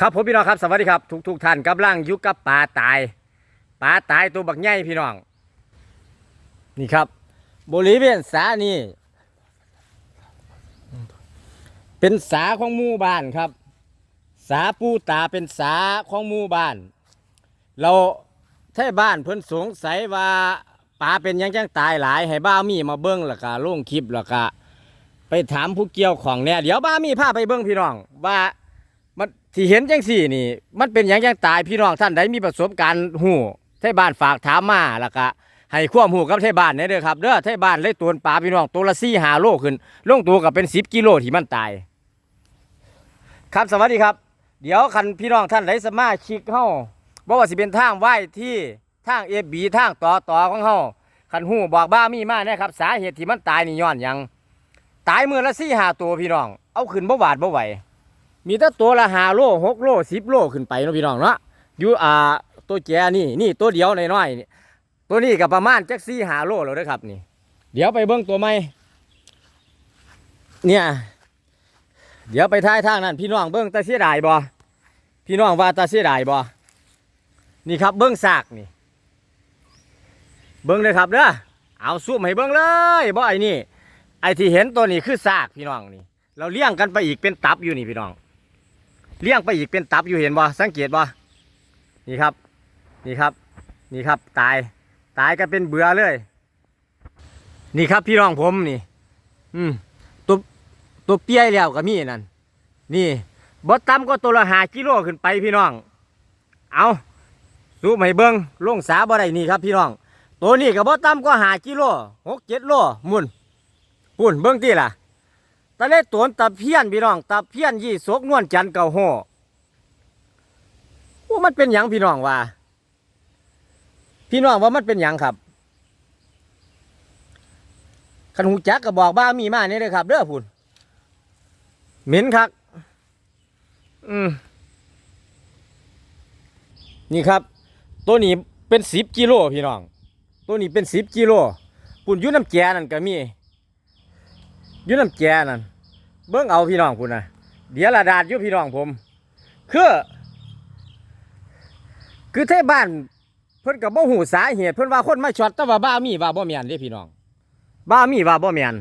ครับผมพี่น้องครับสวัสดีครับทุกทุกๆท่านกำลังยู่กับปลาตายปลาตายตัวบักใหญ่พี่น้อง นี่ครับบริเวณสานี่เป็นสาของหมู่บ้านครับ สาปูตาเป็นสาของหมู่บ้าน เราไทบ้านเพิ่นสงสัยว่าปลาเป็นยังจังตายหลาย ให้บ้ามีมาเบิ้งแล้วก็ลงคลิปแล้วก็ไปถามผู้เกี่ยวของเนี่ยเดี๋ยวบ้ามีพาไปเบิ้งพี่น้องว่า ที่เห็นจังสี่นี่ มันเป็นอย่างยังตายพี่น้องท่านใดมีประสบการณ์หูไทบ้านฝากถามมาแล้วก็ให้ความหูกับไทบ้านเนี่ยเด้อครับเด้อไทบ้านเลยตัวปลาพี่น้องตัวละสี่หาโลขึ้นลงตัวกับเป็นสิบกิโลที่มันตาย ครับสวัสดีครับ เดี๋ยวคันพี่น้องท่านใดสมาชิกเฮาบอกว่าสิเป็นทางไหว้ที่ทางเอบีทางต่อต่อของเฮาคันหูบอกบ้ามีมาเนี่ยครับ สาเหตุที่มันตายนี่ย้อนยังตายมือละสี่หาตัวพี่น้อง เอาขึ้นบ่หวาดบ่ไหว มีแต่ตัวละหาโลหกโลสิบโลขึ้นไปเนาะพี่น้องเนาะอยู่อ่าตัวแจนี่นี่ตัวเดียวน้อยๆนี่ตัวนี้ก็ประมาณจักสี่หาโลแล้วเด้อครับนี่ เดี๋ยวไปเบิ้งตัวใหม่เนี่ยเดี๋ยวไปท้ายทางนั้นพี่น้องเบิ้งตาเสียดายบ่พี่น้องว่าตาเสียดายบ่นี่ครับเบิ้งซากนี่ เบิ้งเลยครับเด้อเอาซูมให้เบิ้งเลยบ่ไอ้นี่ไอ้ที่เห็นตัวนี้คือซากพี่น้องนี่ เราเลี้ยงกันไปอีกเป็นตับอยู่นี่พี่น้อง เลี้ยงไปอีกเป็นตับอยู่เห็นบ่สังเกตบ่นี่ครับ นี่ครับ นี่ครับตายตายกันเป็นเบื่อเลย นี่ครับพี่น้องผมนี่ อืมตัวตัวเปี้ยแล้วก็มีนั่นนี่บ่ต่ำก็ตัวละหากิโลขึ้นไปพี่น้อง เอาสูบให้เบิ้งลงสาบ่ได้นี่ครับพี่น้อง ตัวนี้ก็บ่ต่ำก็หากิโลหกเจ็ดโลหมุนปุ่นเบิ้งที่ล่ะ ตะเลตวนตะเพียนพี่น้องตะเพียนยี่สกนวลจันเก่าโหว่ามันเป็นหยังพี่น้องว่า พี่น้องว่ามันเป็นหยังครับขันหูจักก็บอกบ้ามีมาเนี่ยเลยครับ เด้อพุ่นเหม็นครับอืมนี่ครับ ตัวนี้เป็นสิบกิโลพี่น้อง ตัวนี้เป็นสิบกิโลปุ่นยุ่น้ำแจนั่นก็มียุ่น้ำแจนั่น เบิ่งเอาพี่น้องคุณนะเดี๋ยวละดาดอยู่พี่น้องผม คือ คือเทบ้าน เพิ่นกับบ่หูสาเหตุเพิ่นว่าคนมาช็อตแต่ว่าบ้ามีว่าบ่แม่นเด้พี่น้อง บ้ามีว่าบ่แม่น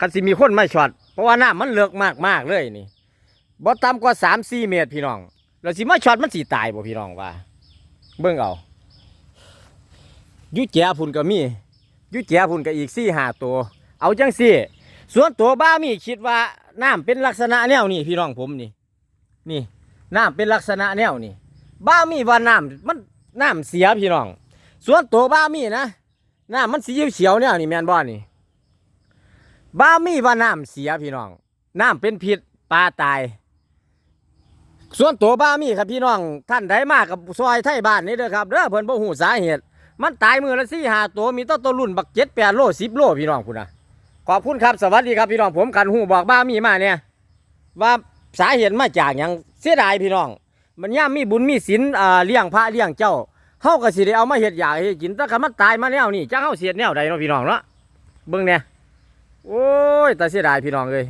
กันสิมีคนมาช็อตเพราะว่าน้ำมันเลือกมากมากเลยนี่บ่ต่ำกว่า3 4เมตรพี่น้องแล้วสิมาช็อตมันสิตายบ่พี่น้องว่า เบิ่งเอายู่แจพุ่นก็มียู่แจพุ่นก็อีก4 5ตัว เอาจังซี่ ส่วนตัวบ้ามีคิดว่าน้ำเป็นลักษณะแนวนี้พี่น้องผมนี่ นี่น้ำเป็นลักษณะแนวนี้บ้ามีว่าน้ำมันน้ำเสียพี่น้อง ส่วนตัวบ้ามีนะน้ำมันสีเขียวๆแนวนี่แมนบ่นี่บ้ามีว่าน้ำเสียพี่น้องน้ำเป็นพิษปลาตาย ส่วนตัวบ้ามีครับพี่น้องท่านใดมากกับซอยไทยบ้านนี่เด้อครับเด้อเพิ่นบ่ฮู้สาเหตุ มันตายมือละสี่หาตัวมีตัวตัวรุ่นบักเจ็ดแปดโลสิบโลพี่น้องคุณนะ ขอบคุณครับสวัสดีครับพี่น้องผมกันหูบอกบ้ามีมาเนี่ยว่าสาเหตุมาจากอย่างเสียดายพี่น้อง มันย่ามมีบุญมีศีลอ่าเลี้ยงพระเลี้ยงเจ้าเฮาก็สิได้เอามาเห็ดอยากให้กินแต่คันมันตายมาแนวนี่จักเฮาเสียดแนวใดเนาะพี่น้องเนาะเบิ่งเนี่ยโอ้ยแต่เสียดายพี่น้องเลย